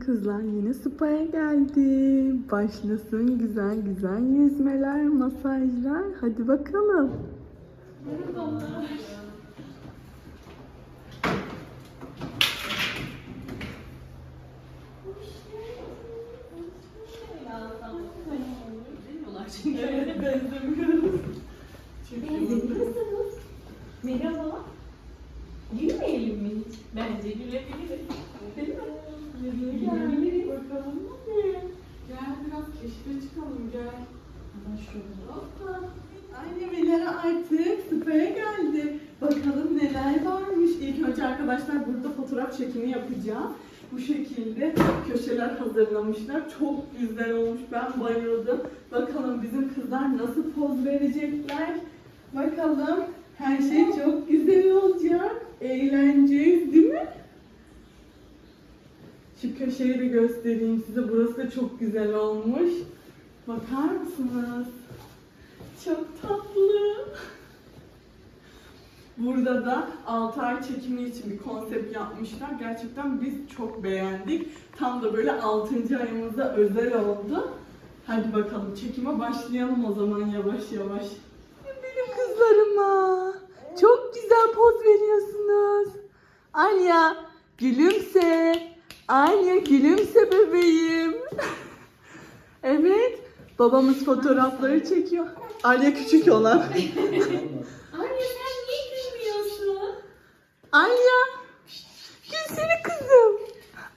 Kızlar yine spa'ya geldi. Başlasın güzel güzel yüzmeler, masajlar. Hadi bakalım. Benzemiyoruz. Merhaba. Gülmeyelim mi hiç? Bence gülebiliriz. Değil mi? Gülebiliriz. Bakalım Gel biraz keşfe çıkalım gel. Hoppa. Annemeler artık spa'ya geldi. Bakalım neler varmış. İlk önce arkadaşlar burada fotoğraf çekimi yapacağım. Bu şekilde köşeler hazırlamışlar. Çok güzel olmuş. Ben bayıldım. Bakalım bizim kızlar nasıl poz verecekler. Bakalım her şey çok güzel olacak. Eğleneceğiz değil mi? Şu köşeyi de göstereyim size. Burası da çok güzel olmuş. Bakar mısınız? Çok tatlı. Burada da 6 ay çekimi için bir konsept yapmışlar. Gerçekten biz çok beğendik. Tam da böyle 6. ayımızda özel oldu. Hadi bakalım çekime başlayalım o zaman yavaş yavaş. Benim kızlarıma çok güzel poz veriyorsunuz. Alya gülümse. Alya gülümse bebeğim. evet babamız fotoğrafları çekiyor. Alya küçük olan. Anne sen niye gülmüyorsun? Alya gülsene kızım.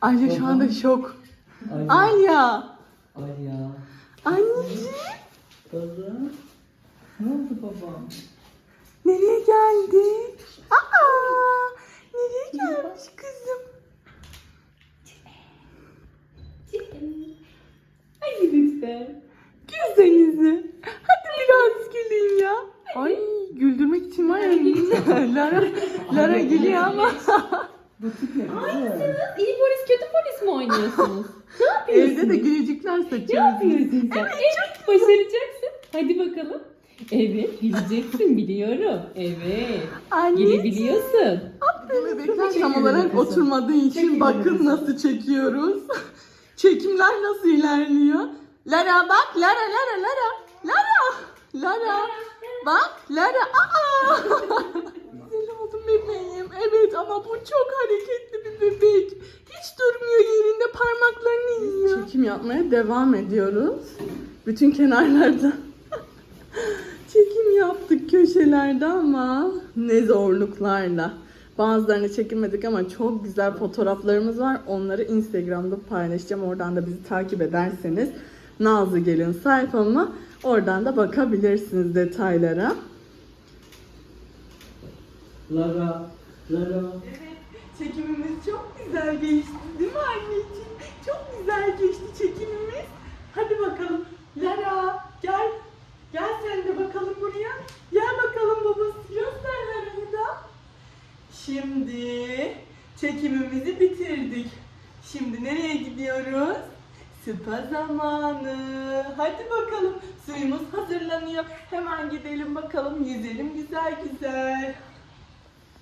Alya şu anda şok. Alya. Ay ya. Anneciğim Kızım. Ne oldu babam? nereye geldik? Aa, nereye gelmiş kızım? Hadi lütfen. Gülsenize. Hadi biraz güleyim ya. Ay güldürmek için var ya. Lara, Lara gülüyor ama. Bu tip ne? İyi polis kötü polis mi oynuyorsunuz? ne yapıyorsun? Evde de gülücükler Ne saçıyoruz. yapıyorsun sen? Evet, başaracaksın. Hadi bakalım. Evet, bileceksin biliyorum. Evet. Anne. Gülebiliyorsun. Bebekler tam olarak oturmadığı için Çekin bakın kızım. nasıl çekiyoruz. Çekimler nasıl ilerliyor? Lara bak Lara Lara Lara. Lara. Lara. Bak Lara. Aa. Bebeğim. Evet ama bu çok hareketli bir bebek. Hiç durmuyor yerinde parmaklarını yiyor. Çekim yapmaya devam ediyoruz. Bütün kenarlarda çekim yaptık köşelerde ama ne zorluklarla. Bazılarını çekemedik ama çok güzel fotoğraflarımız var. Onları Instagram'da paylaşacağım. Oradan da bizi takip ederseniz Nazlı Gelin sayfama oradan da bakabilirsiniz detaylara. Lara. Lara. Evet, çekimimiz çok güzel geçti değil mi anneciğim? Çok güzel geçti çekimimiz. Hadi bakalım. Lara gel. Gel sen de bakalım buraya. Gel bakalım babası. Göster Lara'yı da. Şimdi çekimimizi bitirdik. Şimdi nereye gidiyoruz? Spa zamanı. Hadi bakalım. Suyumuz hazırlanıyor. Hemen gidelim bakalım. Yüzelim güzel güzel.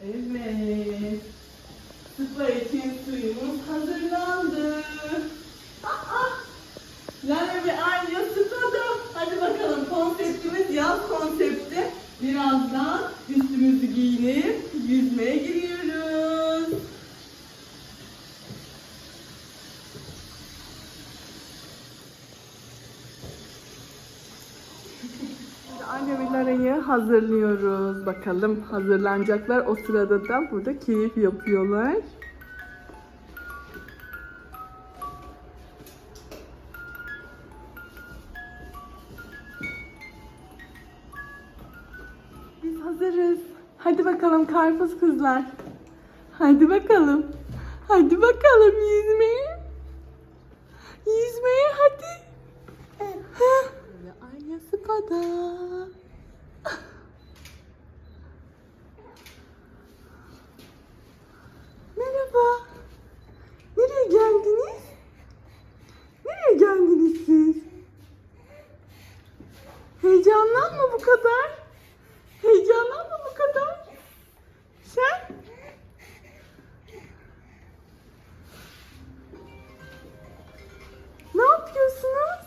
Evet. Spa için suyumuz hazırlandı. Aa, Lara ve Anya spada. Hadi bakalım konseptimiz yaz konsepti. Birazdan üstümüzü giyinip yüzmeye giriyoruz. Anne ve Lara'yı hazırlıyoruz. Bakalım hazırlanacaklar. O sırada da burada keyif yapıyorlar. Biz hazırız. Hadi bakalım karpuz kızlar. Hadi bakalım. Hadi bakalım yüzmeye. Yüzmeye hadi. Heh. Ve Geldiniz siz? Heyecanlanma bu kadar. Heyecanlanma bu kadar. Sen? Ne yapıyorsunuz?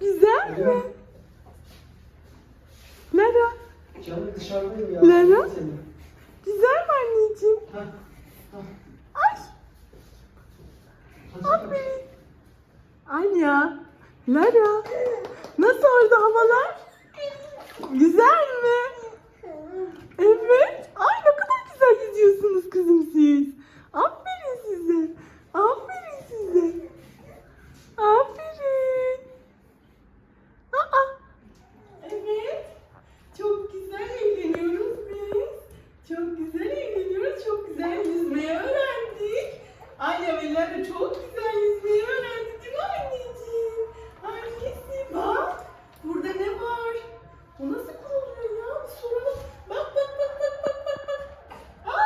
Güzel mi? Lara. Canım dışarıdayım ya. Lara. Güzel mi anneciğim? Heh. Heh. Ay. Aferin. Anya. Lara. Nasıl orada havalar? Güzel mi? Evet. Ay ne kadar güzel yüzüyorsunuz kızım siz. Aferin size. Aferin size. Aferin. Aa. Evet. Çok güzel eğleniyoruz biz. Çok güzel eğleniyoruz. Çok güzel yüzmeyi öğrendik. Anne ve Lara çok güzel yüzmeyi öğrendi değil mi anneciğim? Annesi bak. Burada ne var? O nasıl kuruluyor ya? Bir soralım. Bak bak bak bak bak bak bak. Aa!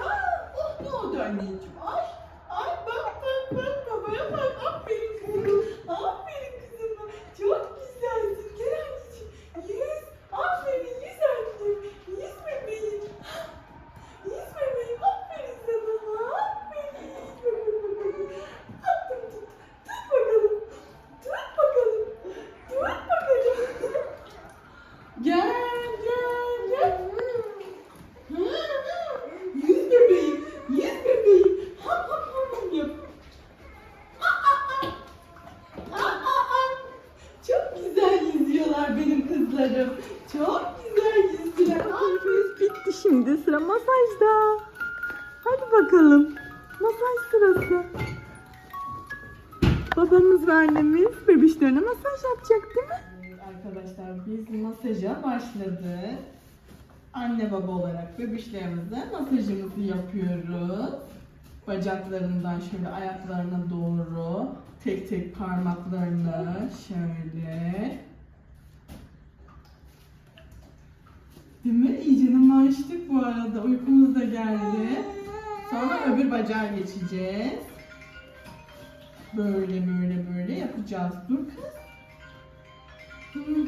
Aa! Oh ne oldu anneciğim? Ay! Ay bak bak bak babaya bak. Aferin kızım. Aferin kızım. Çok güzelsin. Gel anneciğim. Yüz. Aferin yüz annem. Yüz bebeğim. Yüz bebeğim. Aferin sana. Aferin. Tut tut tut. Tut bakalım. Tut bakalım. Tut bakalım. Gel gel gel. Yüz bebeğim, yüz bebeğim. Hap hap hap hap yap. Aa, aa, aa. Aa, aa. Çok güzel yüzüyorlar benim kızlarım. Çok güzel yüzüyorlar. Keyfimiz bitti şimdi sıra masajda. Hadi bakalım. Masaj sırası. Babamız ve annemiz bebişlerine masaj yapacak değil mi? Arkadaşlar biz masaja başladık. Anne baba olarak bebişlerimize masajımızı yapıyoruz. Bacaklarından şöyle ayaklarına doğru tek tek parmaklarını şöyle. Değil mi? İyice açtık bu arada. Uykumuz da geldi. Sonra öbür bacağa geçeceğiz. Böyle böyle böyle yapacağız. Dur kız. Hı.